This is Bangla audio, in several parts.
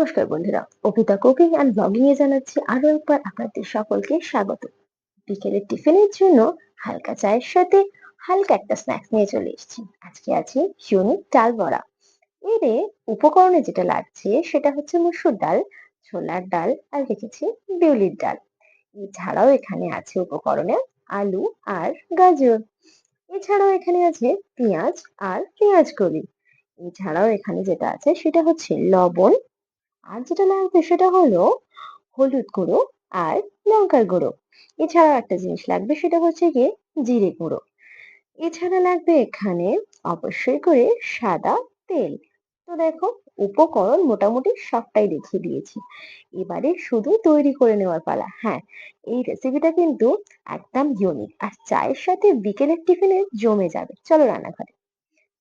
নমস্কার বন্ধুরা অভিতা কুকিং অ্যান্ড ব্লগিং এ জানাচ্ছি আরও একবার আপনাদের সকলকে স্বাগত। বিকেলের টিফিনের জন্য হালকা চায়ের সাথে হালকা একটা স্ন্যাক্স নিয়ে চলে এসেছি। আজকে আছে ইউনিক ডাল বড়া। এরে উপকরণে যেটা লাগছে সেটা হচ্ছে মুসুর ডাল, ছোলার ডাল আর রেখেছি বিউলির ডাল। এছাড়াও এখানে আছে উপকরণে আলু আর গাজর। এছাড়াও এখানে আছে পেঁয়াজ আর পেঁয়াজ কলি। এছাড়াও এখানে যেটা আছে সেটা হচ্ছে লবণ আর যেটা লাগবে সেটা হলো হলুদ গুঁড়ো আর লঙ্কার গুঁড়ো। এছাড়াও একটা জিনিস লাগবে, সেটা হচ্ছে গিয়ে জিরে গুঁড়ো। এছাড়া লাগবে এখানে অবশ্যই করে সাদা তেল। তো দেখো, উপকরণ মোটামুটি সবটাই দেখিয়ে দিয়েছি। এবারে শুধু তৈরি করে নেওয়ার পালা। হ্যাঁ এই রেসিপিটা কিন্তু একদম ইউনিক আর চায়ের সাথে বিকেলের টিফিনে জমে যাবে। চলো রান্নাঘরে।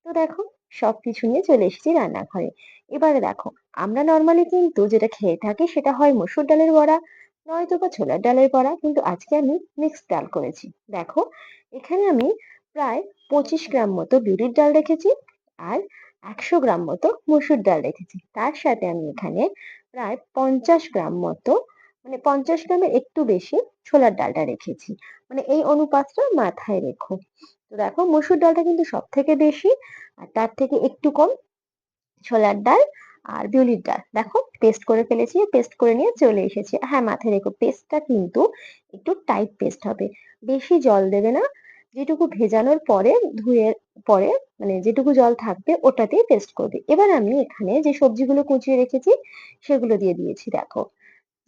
তো দেখো, সবকিছু নিয়ে চলে এসেছি রান্নাঘরে। এবারে দেখো আমরা নর্মালি কিন্তু যেটা খেয়ে থাকি সেটা হয় মসুর ডালের বড়া নয়তো বা ছোলার ডালের বড়া। কিন্তু আজকে আমি মিক্সড ডাল করেছি। দেখো, এখানে আমি প্রায় পঁচিশ গ্রাম মতো বিউলির ডাল রেখেছি আর একশো গ্রাম মতো মসুর ডাল রেখেছি। তার সাথে আমি এখানে প্রায় পঞ্চাশ গ্রাম মতো মানে পঞ্চাশ গ্রামের একটু বেশি ছোলার ডালটা রেখেছি। মানে এই অনুপাতটা মাথায় রেখো। তো দেখো, মসুর ডালটা কিন্তু সব থেকে বেশি আর তার থেকে একটু কম ছোলার ডাল আর বিউলির ডাল দেখো পেস্ট করে ফেলেছি পেস্ট করে নিয়ে চলে এসেছি। হ্যাঁ মাথায় রেখো পেস্টটা কিন্তু একটু টাইট পেস্ট হবে। বেশি জল দেবে না, যেটুকু ভেজানোর পরে, ধুয়ে পরে মানে যেটুকু জল থাকবে, ওটাতেই পেস্ট করবে। এবার আমি এখানে যে সবজিগুলো কুচিয়ে রেখেছি, সেগুলো দিয়ে দিয়েছি, দেখো।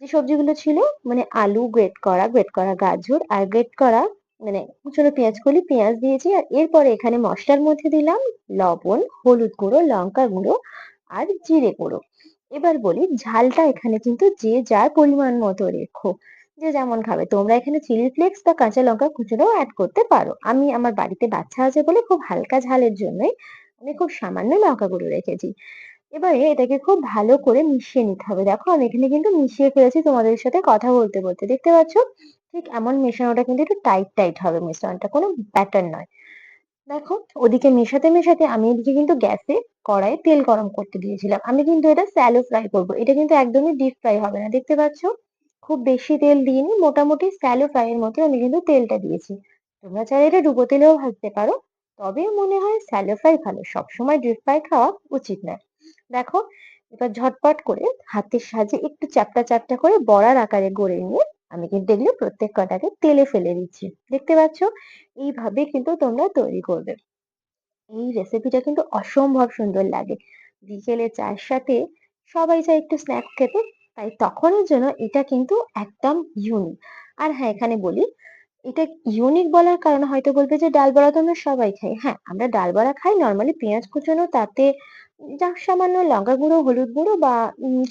যে সবজিগুলো ছিল মানে আলু গ্রেট করা গ্রেট করা গাজর, আর গ্রেট করা মানে কুচনো পেঁয়াজ কলি, পেঁয়াজ দিয়েছি, আর এরপরে এখানে মশলার মধ্যে দিলাম লবণ, হলুদ গুঁড়ো, লঙ্কা গুঁড়ো আর জিরে গুঁড়ো এবার বলি, ঝালটা এখানে কিন্তু যে যার পরিমাণ মতো রেখো। যে যেমন খাবে, তোমরা এখানে চিলি ফ্লেক্স বা কাঁচা লঙ্কা কুচোটাও অ্যাড করতে পারো। আমি আমার বাড়িতে বাচ্চা আছে বলে খুব হালকা ঝালের জন্যই আমি খুব সামান্য লঙ্কা গুঁড়ো রেখেছি। এবারে এটাকে খুব ভালো করে মিশিয়ে নিতে হবে। দেখো, আমি এখানে কিন্তু মিশিয়ে ফেলেছি, তোমাদের সাথে কথা বলতে বলতে। দেখতে পাচ্ছ? ঠিক এমন মেশানোটা কিন্তু একটু টাইট টাইট হবে, মিশ্রণটা কোনো ব্যাটার নয়। দেখো, ওদিকে মেশাতে মেশাতে আমি এদিকে কিন্তু গ্যাসে কড়াই তেল গরম করতে দিয়েছিলাম। আমি কিন্তু এটা স্যালো ফ্রাই করব। এটা কিন্তু একদমই ডিপ ফ্রাই হবে না। দেখতে পাচ্ছ? খুব বেশি তেল দিইনি। মোটামুটি স্যালো ফ্রাই এর মতো আমি কিন্তু তেলটা দিয়েছি। তোমরা চাইলে এটা ডুবো তেলেও ভাজতে পারো। তবে মনে হয় স্যালো ফ্রাই ভালো। সবসময় ডিপ ফ্রাই খাওয়া উচিত নয় দেখো, এবার ঝটপট করে হাতের সাহায্যে একটু চ্যাপটা চ্যাপটা করে বড়ার আকারে গড়ে নিয়ে আমি কিন্তু এগুলো প্রত্যেক কটাকে তেলে ফেলে দিচ্ছি। দেখতে পাচ্ছ? এইভাবে কিন্তু তোমরা তৈরি করবে। এই রেসিপিটা কিন্তু অসম্ভব সুন্দর লাগে। বিকেলে চায়ের সাথে সবাই চায় একটু স্ন্যাক্স খেতে, তাই তখনের জন্য এটা কিন্তু একদম ইউনিক আর হ্যাঁ এখানে বলি এটা ইউনিক বলার কারণে হয়তো বলবে যে ডাল বড়া তো আমরা সবাই খাই। হ্যাঁ আমরা ডাল বড়া খাই নর্মালি পেঁয়াজ কুচোনো, তাতে যা সামান্য লঙ্কা গুঁড়ো, হলুদ গুঁড়ো বা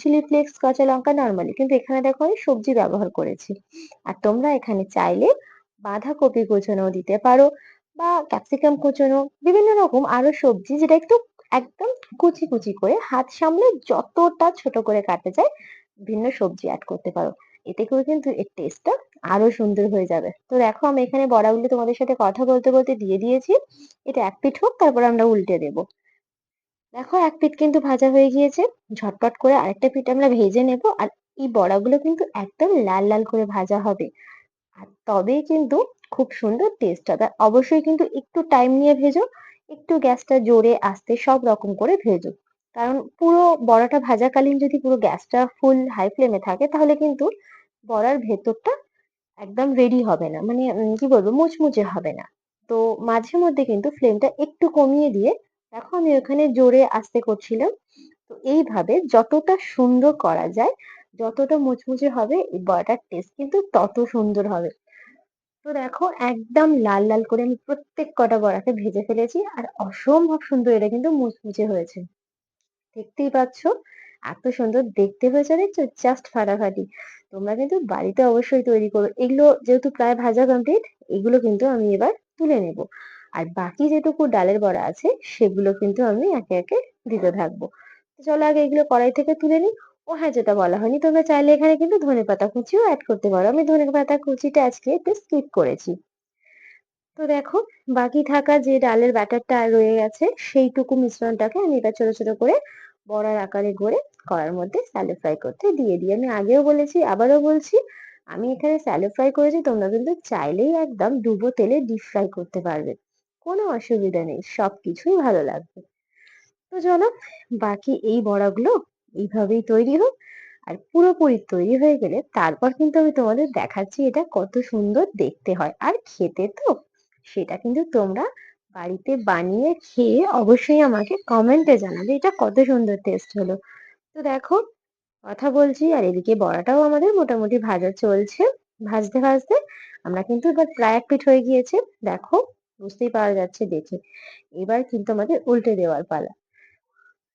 চিলি ফ্লেক্স কাঁচা লঙ্কা নর্মালি কিন্তু এখানে দেখো আমি সবজি ব্যবহার করেছি। আর তোমরা এখানে চাইলে বাঁধাকপি কুচোনো দিতে পারো বা ক্যাপসিকাম কুচোনো, বিভিন্ন রকম আরও সবজি যেটা একটু একদম কুচি কুচি করে হাত সামলে যতটা ছোট করে কাটা যায় ভিন্ন সবজি অ্যাড করতে পারো। এতে করে কিন্তু এর টেস্টটা আরও সুন্দর হয়ে যাবে। তো দেখো আমি এখানে বড়াগুলো তোমাদের সাথে কথা বলতে বলতে দিয়ে দিয়েছি। এটা এক পিঠ হোক, তারপর আমরা উল্টে দেব। দেখো এক পিঠ কিন্তু ভাজা হয়ে গিয়েছে। ঝটপট করে আরেকটা পিঠ আমরা ভেজে নেব আর এই বড়াগুলো কিন্তু একদম লাল লাল করে ভাজা হবে। আর তবেই কিন্তু খুব সুন্দর টেস্ট হবে। অবশ্যই কিন্তু একটু টাইম নিয়ে ভেজো, একটু গ্যাসটা জোরে আস্তে সব রকম করে ভেজো। কারণ পুরো বড়াটা ভাজাকালীন যদি পুরো গ্যাসটা ফুল হাই ফ্লেমে থাকে, তাহলে কিন্তু বড়ার ভেতরটা একদম রেডি হবে না। মানে কি বলব, মুচমুচে হবে না। তো মাঝে মধ্যে কিন্তু ফ্লেমটা একটু কমিয়ে দিয়ে, দেখো আমি ওখানে জোরে আস্তে করছিলাম, তো এইভাবে যতটা সুন্দর করা যায়, যতটা মুচমুচে হবে, এই বড়াটার টেস্ট কিন্তু তত সুন্দর হবে। তো দেখো, একদম লাল লাল করে আমি প্রত্যেক কটা বড়াকে ভেজে ফেলেছি, আর অসম্ভব সুন্দর এটা কিন্তু মুচমুচে হয়েছে। দেখতেই পাচ্ছ? এত সুন্দর দেখতে হয়েছে দেখছ? জাস্ট ফাটাফাটি। তোমরা কিন্তু বাড়িতে অবশ্যই তৈরি করো। এগুলো যেহেতু প্রায় ভাজা কমপ্লিট এগুলো কিন্তু আমি এবার তুলে নেব। আর বাকি যেটুকু ডালের বড়া আছে, সেগুলো কিন্তু আমি একে একে দিতে থাকব। চলো আগে এগুলো কড়াই থেকে তুলে নিই। ও হ্যাঁ যেটা বলা হয়নি, তোমরা চাইলে এখানে কিন্তু ধনে পাতা কুচিও অ্যাড করতে পারো। আমি ধনে পাতা কুচিটা আজকে একটু স্কিপ করেছি। তো দেখো, বাকি থাকা যে ডালের ব্যাটারটা রয়ে গেছে, সেইটুকু মিশ্রণটাকে আমি এবার ছোট ছোট করে বড়ার আকারে গড়ে কড়ার মধ্যে স্যালো ফ্রাই করতে দিয়ে দিই। আমি আগেও বলেছি, আবারও বলছি, আমি এখানে স্যালো ফ্রাই করেছি, তোমরা কিন্তু চাইলেই একদম ডুবো তেলে ডিপ ফ্রাই করতে পারবে। কোনো অসুবিধা নেই সব কিছুই ভালো লাগবে। তো চলো, বাকি এই বড়াগুলো এইভাবেই তৈরি হোক, আর পুরোপুরি তৈরি হয়ে গেলে তারপর কিন্তু আমি তোমাদের দেখাচ্ছি এটা কত সুন্দর দেখতে হয়। আর খেতে তো সেটা কিন্তু তোমরা বাড়িতে বানিয়ে খেয়ে অবশ্যই আমাকে কমেন্টে জানাবে। এটা কত সুন্দর টেস্ট হলো। তো দেখো, কথা বলছি আর এদিকে বড়াটাও আমাদের মোটামুটি ভাজা চলছে। ভাজতে ভাজতে আমরা কিন্তু এবার প্রায় এক পিঠ হয়ে গিয়েছে। দেখো, বুঝতেই পারা যাচ্ছে দেখে। এবার কিন্তু আমাদের উল্টে দেওয়ার পালা।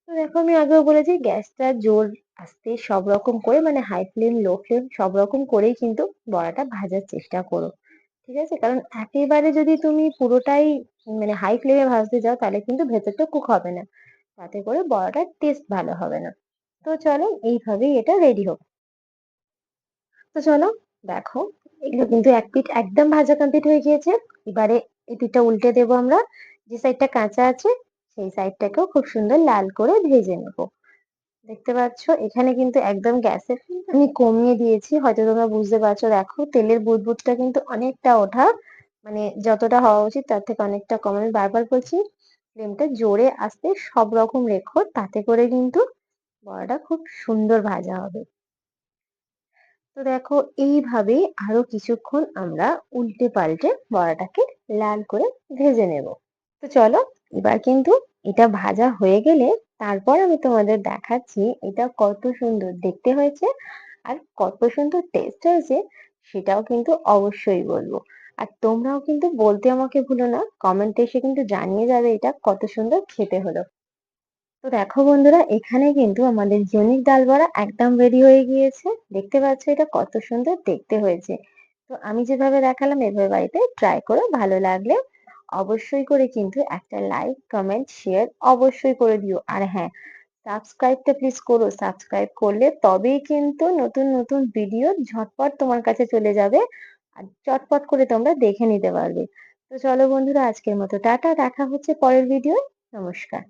তো দেখো, আমি আগেও বলেছি, গ্যাসটা জোর আস্তে সব রকম করে মানে হাই ফ্লেম লো ফ্লেম সব রকম করেই কিন্তু বড়াটা ভাজার চেষ্টা করো। ঠিক আছে? কারণ একেবারে যদি তুমি পুরোটাই মানে হাই ফ্লেমে ভাজতে যাও, তাহলে কিন্তু ভেতরটা কুক হবে না। তাতে করে বড়াটার টেস্ট ভালো হবে না। তো চলো, এইভাবেই এটা রেডি হোক। তো চলো, দেখো, এগুলো কিন্তু এক পিঠ একদম ভাজা কমপ্লিট হয়ে গিয়েছে। এবারে এই পিঠটা উল্টে দেবো আমরা। যে সাইডটা কাঁচা আছে, সেই সাইডটাকেও খুব সুন্দর লাল করে ভেজে নেব। দেখতে পাচ্ছ, এখানে কিন্তু একদম গ্যাসের আমি কমিয়ে দিয়েছি। হয়তো তোমরা বুঝতে পারছ, দেখো তেলের বুদবুদটা কিন্তু অনেকটা ওঠা মানে যতটা হওয়া উচিত তার থেকে অনেকটা কম। আমি বারবার বলছি, ফ্লেমটা জোরে আসতে সব রকম রেখো, তাতে করে কিন্তু বড়াটা খুব সুন্দর ভাজা হবে। তো দেখো এইভাবেই আরও কিছুক্ষণ আমরা উল্টে পাল্টে বড়াটাকে লাল করে ভেজে নেব। তো চলো, এবার কিন্তু এটা ভাজা হয়ে গেলে তারপর আমি তোমাদের দেখাচ্ছি এটা কত সুন্দর, দেখতে হয়েছে? আর কত সুন্দর টেস্ট হয়েছে সেটাও কিন্তু অবশ্যই বলব। আর তোমরাও কিন্তু বলতে আমাকে ভুলো না কমেন্টে এসে কিন্তু জানিয়ে যাবে এটা কত সুন্দর খেতে হলো। তো দেখো বন্ধুরা, এখানে কিন্তু আমাদের ইউনিক ডাল বড়া একদম রেডি হয়ে গিয়েছে। দেখতে পাচ্ছ এটা কত সুন্দর দেখতে হয়েছে। তো আমি যেভাবে দেখালাম এভাবে বাড়িতে ট্রাই করো, ভালো লাগলে। অবশ্যই করে কিন্তু একটা লাইক কমেন্ট শেয়ার অবশ্যই করে দিও। আর হ্যাঁ সাবস্ক্রাইবটা প্লিজ করো। সাবস্ক্রাইব করলে তবেই কিন্তু নতুন নতুন ভিডিও ঝটপট তোমার কাছে চলে যাবে আর চটপট করে তোমরা দেখে নিতে পারবে। তো চলো বন্ধুরা, আজকের মতো টাটা। দেখা হচ্ছে পরের ভিডিও নমস্কার।